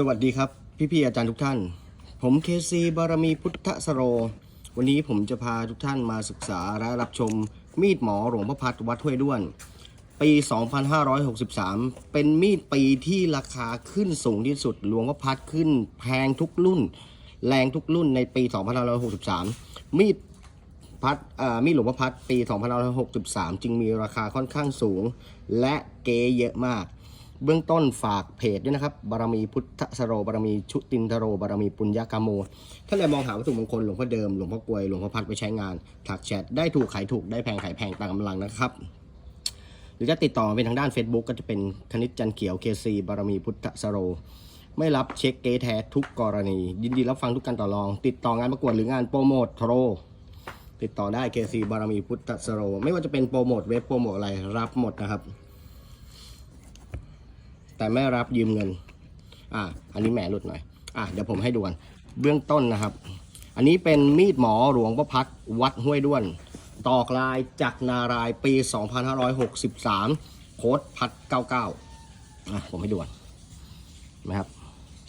สวัสดีครับพี่ๆอาจารย์ทุกท่าน ผมเคซีบารมีพุทธสโร วันนี้ผมจะพาทุกท่านมาศึกษาและรับชม มีดหมอหลวงพ่อพัดวัดห้วยด้วน ปี 2563 เป็นมีดปีที่ราคาขึ้นสูงที่สุดหลวงพ่อพัดขึ้นแพงทุกรุ่น แรงทุกรุ่นในปี 2563 มีดพัดมีดหลวงพ่อพัดปี 2563 จึงมีราคาค่อนข้างสูง และเก๋เยอะมาก เบื้องต้นฝากเพจด้วยนะครับ บารมีพุทธสโรบารมีชุตินทโรบารมีปุญญากามโมถ้านใครมองหาวัตถุมงคลหลวงพ่อเดิมหลวงพ่อกลวยหลวงพ่อพัดไปใช้งานถักแชทได้ถูกขายถูกได้แพงขายแพงตามกำลังนะครับ หรือจะติดต่อเป็นทางด้าน Facebook ก็จะเป็นคณิตจันเขียวเคซีบารมีพุทธสโร ไม่รับเช็คเกแท้ทุกกรณี ยินดีรับฟังทุกการต่อรอง ติดต่องานประกวดหรืองานโปรโมทโทรติดต่อได้ KC บารมีพุทธสโร ไม่ว่าจะเป็นโปรโมทเว็บโปรโมทอะไรรับหมดนะครับ แต่ไม่รับยืมเงิน อะอันนี้แหมหลุดหน่อย อะเดี๋ยวผมให้ดูกันเบื้องต้นนะครับ อันนี้เป็นมีดหมอหลวงพ่อพัดวัดห้วยด้วน ตอกลายจากนารายปี 2563 โค้ดพัด 99อะผมให้ดูกันนะครับ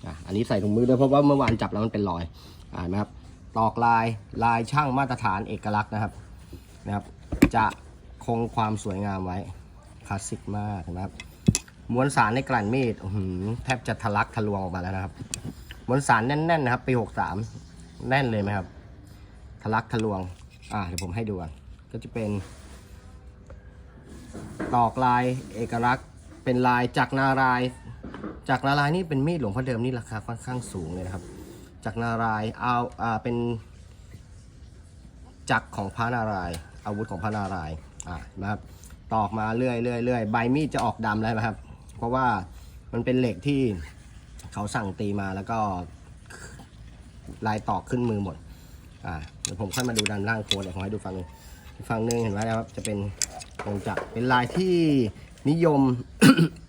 อะอันนี้ใส่ถุงมือด้วยเพราะว่าเมื่อวานจับแล้วมันเป็นรอยอ่านไหมครับตอกลายลายช่างมาตรฐานเอกลักษณ์นะครับนะครับ จะคงความสวยงามไว้คลาสสิกมากนะครับ มวลสารในกลั่นมีดแทบจะทะลักทะลวงออกมาแล้วนะครับ มวลสารแน่นๆนะครับปี63แน่นเลยไหมครับ ทะลักทะลวง อ่าเดี๋ยวผมให้ดูกันก็จะเป็น ตอกลายเอกลักษณ์ เป็นลายจากนาราย จากนารายนี่เป็นมีดหลวงพ่อเดิมนี่ราคาค่อนข้างสูงเลยนะครับ จากนารายเอาอ่าเป็นจักรของพระนารายอาวุธของพระนารายอ่านะครับตอกมาเรื่อยเรื่อยเรื่อยใบมีดจะออกดำแล้วนะครับ เพราะว่ามันเป็นเหล็กที่เขาสั่งตีมาแล้วก็ลายตอกขึ้นมือหมด อ่าเดี๋ยวผมค่อยมาดูด้านล่างโค้ดเดี๋ยวผมให้ดูฝั่งหนึงฝั่งหนึงเห็นไหมครับ จะเป็นกงจักรเป็นลายที่นิยม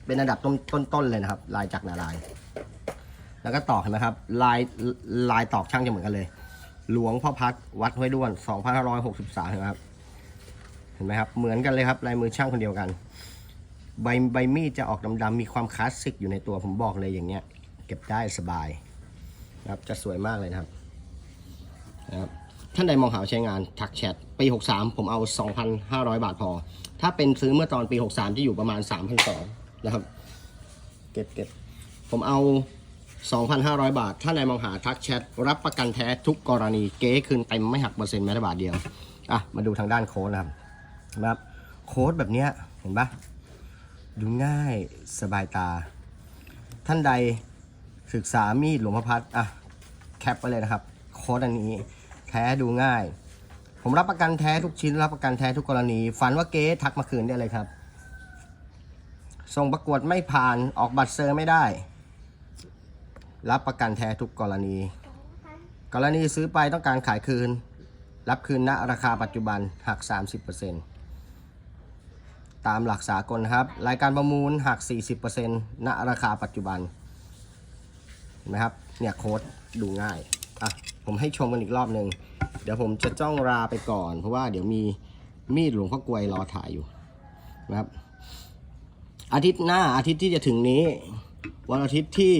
เป็นอันดับต้นๆเลยนะครับ ลายจักรนาราย แล้วก็ตอกเห็นไหมครับ ลายลายตอกช่างจะเหมือนกันเลย หลวงพ่อพัดวัดห้วยด้วน 2563เห็นไหมครับ เห็นไหมครับ เหมือนกันเลยครับ ลายมือช่างคนเดียวกัน ใบใบมีดจะออกดำๆมีความคลาสสิกอยู่ในตัวผมบอกเลยอย่างเงี้ย เก็บได้สบายนะครับจะสวยมากเลยนะครับนะครับท่านใดมองหาใช้งานทักแชทปี 63 ผมเอา 2,500 บาทพอ ถ้าเป็นซื้อเมื่อตอนปี 63 จะอยู่ประมาณ 3,200นะครับ เก็บเก็บผมเอา 2,500 บาทถ้านในมองหาทักแชทรับประกันแท้ทุกกรณีเก๊คืนเต็มไม่หักเปอร์เซ็นต์แม้แต่บาทเดียว อะ มาดูทางด้านโค้ดนะครับนะครับ โค้ดแบบเนี้ยเห็นปะ ดูง่ายสบายตา ท่านใดศึกษามีดหลวงพ่อพัดอะแคปไปเลยนะครับ โค้ดอันนี้ แท้ดูง่าย ผมรับประกันแท้ทุกชิ้น รับประกันแท้ทุกกรณี ฝันว่าเก๊ทักมาคืนได้เลยครับ ส่งประกวดไม่ผ่านออกบัตรเซอร์ไม่ได้ รับประกันแท้ทุกกรณี กรณีซื้อไปต้องการขายคืน รับคืนณราคาปัจจุบันหัก 30% ตามหลักสากลนะครับ รายการประมูลหัก 40%ณราคาปัจจุบันเห็นไหมครับ เนี่ยโค้ดดูง่าย อะ ผมให้ชมกันอีกรอบหนึ่ง เดี๋ยวผมจะจ้องราไปก่อน เพราะว่าเดี๋ยวมีมีดหลวงพ่อกลวยรอถ่ายอยู่นะครับ อาทิตย์หน้าอาทิตย์ที่จะถึงนี้ วันอาทิตย์ที่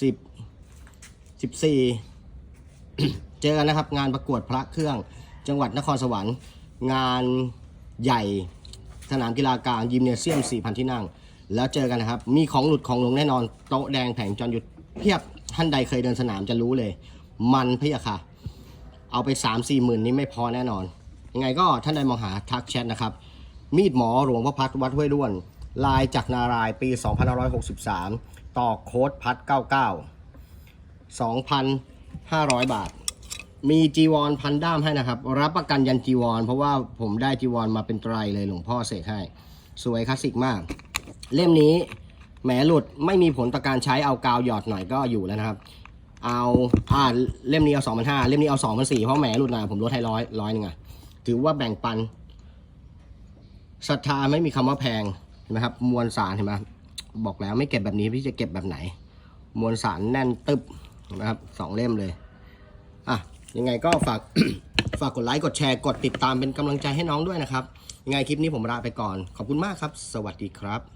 สิบสิบสี่เจอกันนะครับ งานประกวดพระเครื่องจังหวัดนครสวรรค์ งานใหญ่ สนามกีฬากลางยิมเนเซียม 4,000 ที่นั่ง แล้วเจอกันนะครับ มีของหลุดของลงแน่นอน โต๊ะแดงแผงจรหยุดเพียบท่านใดเคยเดินสนามจะรู้เลย มันเพียค่ะ เอาไป 3 4หมื่นนี้ไม่พอแน่นอน ยังไงก็ท่านใดมองหาทักแชทนะครับ มีดหมอหลวงพ่อพัดวัดห้วยด้วน ลายจากนารายปี 2563 ต่อโค้ดพัด 99 2,500 บาท มีจีวรพันด้ามให้นะครับ รับประกันยันจีวร เพราะว่าผมได้จีวรมาเป็นไตรเลยหลวงพ่อเสกให้ สวยคลาสสิกมาก เล่มนี้แหมหลุดไม่มีผลต่อการใช้เอากาวหยอดหน่อยก็อยู่แล้วนะครับ เอาอ่าเล่มนี้เอาสองพันห้าเล่มนี้เอาสองพันสี่เพราะแหมหลุดหน่อยผมลดให้ร้อยร้อยหนึงอะถือว่าแบ่งปันศรัทธาไม่มีคำว่าแพงเห็นไหมครับ มวลสารเห็นไหมบอกแล้วไม่เก็บแบบนี้พี่จะเก็บแบบไหน มวลสารแน่นตึบนะครับสองเล่มเลย อะ ยังไงก็ฝาก ฝากกดไลค์กดแชร์กดติดตามเป็นกำลังใจให้น้องด้วยนะครับ ยังไงคลิปนี้ผมลาไปก่อน ขอบคุณมากครับ สวัสดีครับ